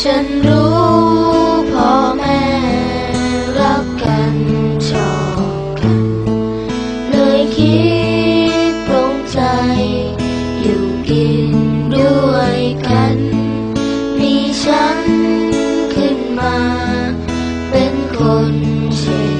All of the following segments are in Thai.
ฉันรู้พ่อแม่รักกันชอบกัน เลยคิดตรงใจ อยู่กินด้วยกัน มีฉันขึ้นมา เป็นคนเช่นคน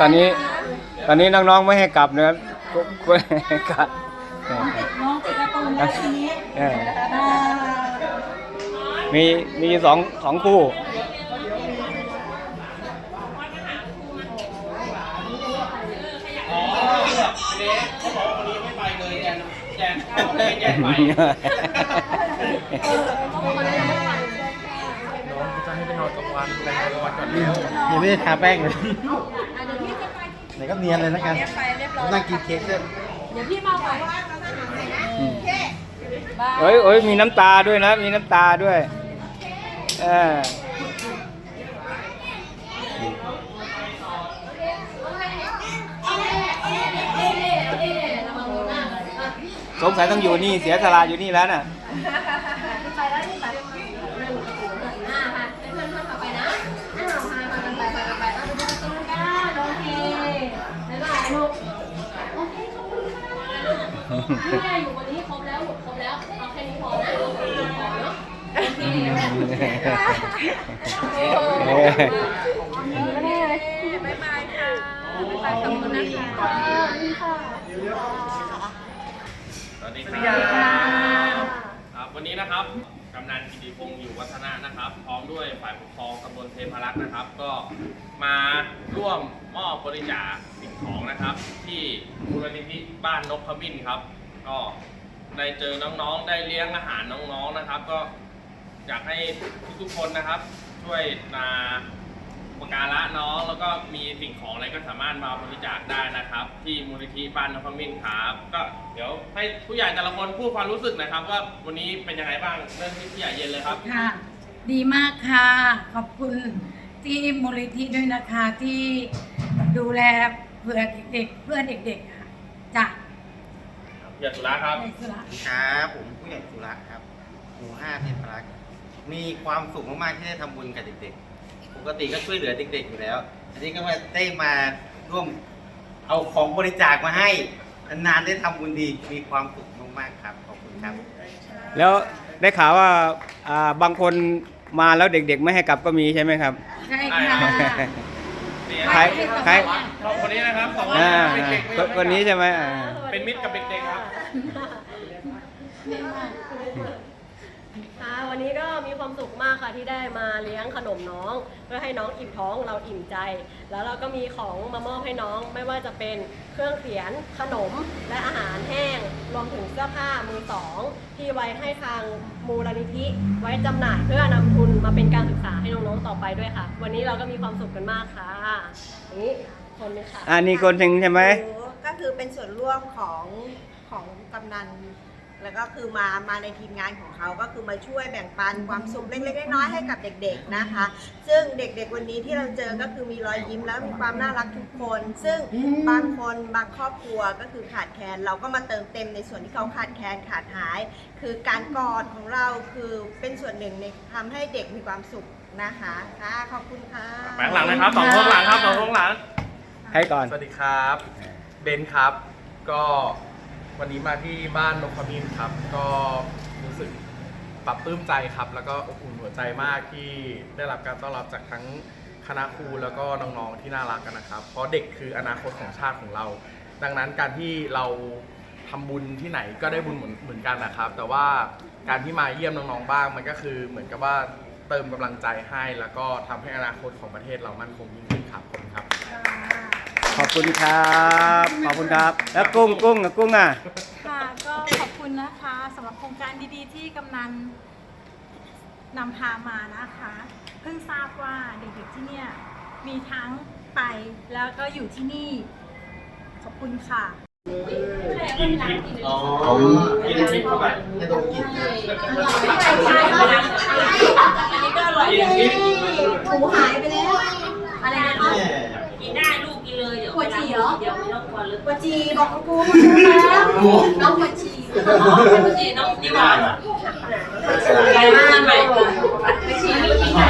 ตอนนี้ ตอนนี้น้องๆไม่ให้กลับนะครับก็ก็ให้กลับน้องติดการ์ตูนแล้วทีนี้เอออ่ามีมีสองสองคู่ยังไม่ได้ทาแป้งเลย ไหนก็เนียนเลยนะกันนั่งกินเค้กด้วยเดี๋ยวพี่มาใหม่เอ้ยเอ้ยมีน้ำตาด้วยนะ มีน้ำตาด้วยเออสงสัยต้องอยู่นี่เสียสละอยู่นี่แล้วน่ะ นี่ไงอยู่วันนี้ครบแล้วหมดครบแล้วเอาแค่นี้พอนะพอเนาะเออบ๊ายบายค่ะบ๊ายบายขอบคุณนะคะสวัสดีครับครับวันนี้นะครับ กำนันกิติพงศ์อยู่วัฒนะนะครับ พร้อมด้วยฝ่ายปกครองตำบลเทพารักษ์นะครับ ก็มาร่วมมอบบริจาคสิ่งของนะครับ ที่มูลนิธิบ้านนกขมิ้นครับ ก็ได้เจอน้องๆ ได้เลี้ยงอาหารน้องๆนะครับ ก็อยากให้ทุกๆคนนะครับ ช่วยมาอุปการะน้องแล้ว ก็มีสิ่งของอะไรก็สามารถมาบริจาคได้นะครับ ที่มูลนิธิบ้านนพมินทร์ครับก็เดี๋ยวให้ผู้ใหญ่แต่ละคนพูดความรู้สึกหนะครับ ว่าวันนี้เป็นยังไงบ้างเริ่มที่ผู้ใหญ่เย็นเลยครับ ค่ะ ดีมากค่ะ ขอบคุณที่มูลนิธิด้วยนะคะที่ดูแลเพื่อเด็กๆเพื่อเด็กๆค่ะจ้ะอย่าสุราครับ ในสุระครับผมผู้ใหญ่สุรักษ์ครับหมู่ห้าเทพรักษ์มีความสุขมากๆที่ได้ทำบุญกับเด็กๆ ปกติก็ช่วยเหลือเด็กๆอยู่แล้ว อันนี้ก็มาได้มาร่วมเอาของบริจาคมาให้ นานๆได้ทำบุญดี มีความสุขมากๆครับ ขอบคุณครับ แล้วได้ข่าวว่าอ่าบางคนมาแล้วเด็กๆ ไม่ให้กลับก็มีใช่ไหมครับ ใช่ค่ะนี่ใครใครคนนี้นะครับสองคนอ่าเป็นเด็กคนคนนี้ใช่ไหมอ่าเป็นมิตรกับเด็กๆครับ ค่ะวันนี้ก็มี ความสุขมากค่ะที่ได้มาเลี้ยงขนมน้อง เพื่อให้น้องอิ่มท้องเราอิ่มใจ แล้วเราก็มีของมามอบให้น้องไม่ว่าจะเป็นเครื่องเขียนขนมและอาหารแห้ง รวมถึงเสื้อผ้ามือสอง ที่ไว้ให้ทางมูลนิธิไว้จำหน่ายเพื่อนำทุนมาเป็นการศึกษาให้น้องๆต่อไปด้วยค่ะ วันนี้เราก็มีความสุขกันมากค่ะนี่คนนี้ค่ะอันนี้คนหนึ่งใช่ไหม ก็คือเป็นส่วนร่วมของของกำนัน แล้วก็คือมามาในทีมงานของเขาก็คือมาช่วยแบ่งปันความสุขเล็กๆน้อยๆให้กับเด็กๆนะคะ ซึ่งเด็กๆวันนี้ที่เราเจอก็คือมีรอยยิ้มแล้วมีความน่ารักทุกคน ซึ่งบางคนบางครอบครัวก็คือขาดแคลนเราก็มาเติมเต็มในส่วนที่เขาขาดแคลนขาดหาย คือการกอดของเราคือเป็นส่วนหนึ่งในทำให้เด็กมีความสุขนะคะค่ะขอบคุณค่ะแปลงหลังนะครับสองคนหลังครับสองคนหลังให้ก่อนสวัสดีครับเบนครับก็ วันนี้มาที่บ้านนกขมิ้นครับ ก็รู้สึกปรับปลื้มใจครับ แล้วก็อบอุ่นหัวใจมากที่ได้รับการต้อนรับจากทั้งคณะครูแล้วก็น้องๆที่น่ารักกันนะครับ เพราะเด็กคืออนาคตของชาติของเรา ดังนั้นการที่เราทำบุญที่ไหนก็ได้บุญเหมือนเหมือนกันนะครับ แต่ว่าการที่มาเยี่ยมน้องๆบ้าง มันก็คือเหมือนกับว่าเติมกำลังใจให้ แล้วก็ทำให้อนาคตของประเทศเรามั่นคงยิ่งขึ้นครับผมครับ ข อบคุณครับ ขอบคุณครับ แล้วกุ้งกุ้งอะกุ้งอะ ค่ะก็ขอบคุณนะคะสำหรับโครงการดีๆ ที่กำนันนำพามานะคะ เพิ่งทราบว่าเด็กๆที่เนี่ยมีทั้งไปแล้วก็อยู่ที่นี่ ขอบคุณค่ะ กินพริกอ๋อกินพริกเข้าไปให้ดมกลิ่นเลยกินพริกหมูหายไปแล้ว อะไรนะแม่ กินได้ลูกกิน เลยเดี๋ยวปวดฉี่เหรอ เดี๋ยวไม่ต้องกลัวเลยปวดจีบอกกับกูมาแล้วน้องปวดจีน้องปวดฉี่น้องนี่หวานไปบ้านใหม่ไปฉี่ไม่กินนะ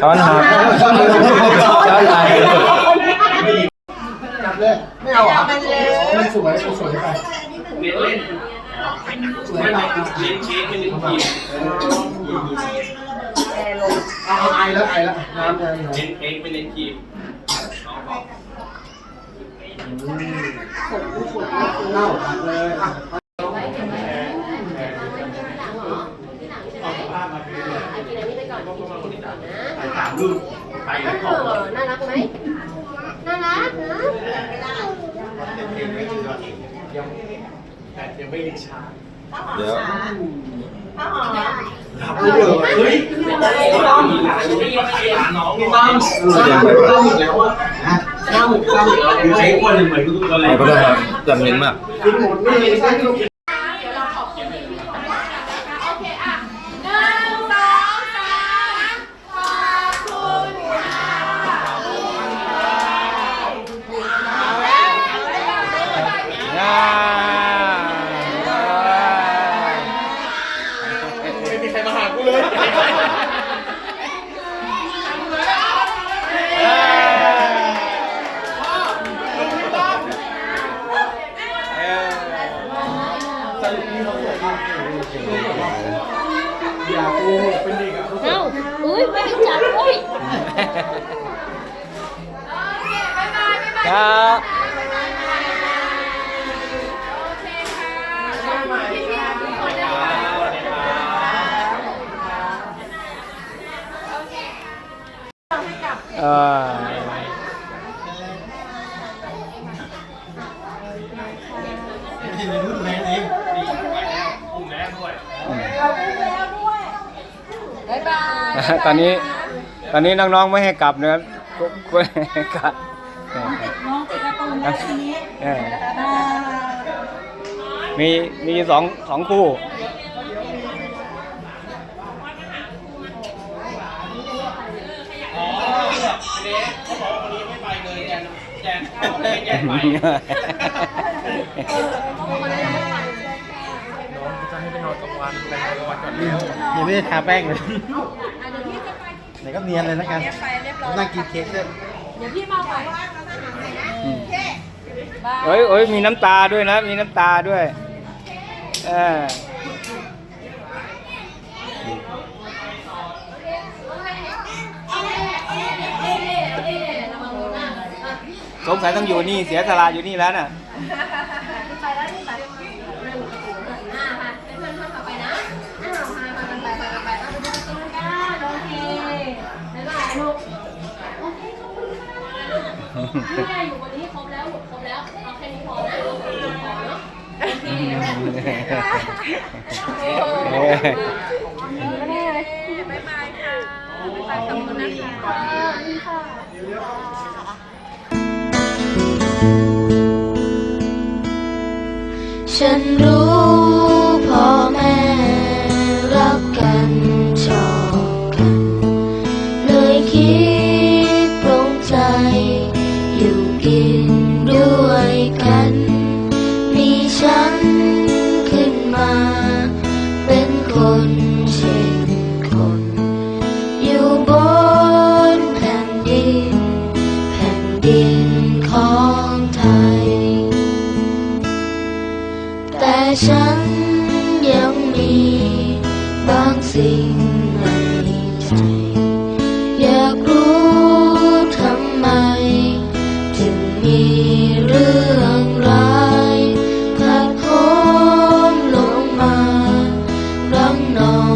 ช้อนหาช้อนไหน แล้วน้ำเลยเน้นเค้กไม่เน้นกินน้องบอกเน่าเลยอะกินอันนี้ไปก่อนกินอันนี้ไปก่อนนะไปถามลูกไปแล้วเออน่ารักไหมน่ารักนะแต่ยังไม่ลิชา เดี๋ยวเฮ้ยน้องตั้มตั้มอีกแล้วอะตั้มตั้มอีกแล้วใช้คนเหมือนทุกคนเลยก็ได้ครับจำเน้นมาก ครับเออไม่ใช่ในรุ่นแม่เองอุ้มแม่ด้วยตอนนี้ตอนนี้น้องๆไม่ให้กลับนะครับก็ก็กลับ นแล้วทีนี้เออมีมีสองสองคู่อ๋อเด็กเขาบอกคนนี้ไม่ไปเลยแจนแจนเขาไม่ให้แจนไปน้องจะให้ไปนอนกลางวันไปนอนกลางวันก่อนแล้วยังไม่ได้ทาแป้งเลยไหนก็เนียนเลยนะกันนั่งกินเค้กด้วยเอ้ ยเอ้ยมีน้ำตาด้วยนะ มีน้ำตาด้วยเออสงสัยต้องอยู่นี่ เสียสละอยู่นี่แล้วน่ะ เออบ๊ายบายค่ะบ๊ายบายขอบคุณนะคะฉันรู้ แต่ฉันยังมีบางสิ่งนในใจ อยากรู้ทำไม ถึงมีเรื่องร้ายพัดโหมลงมารังนอง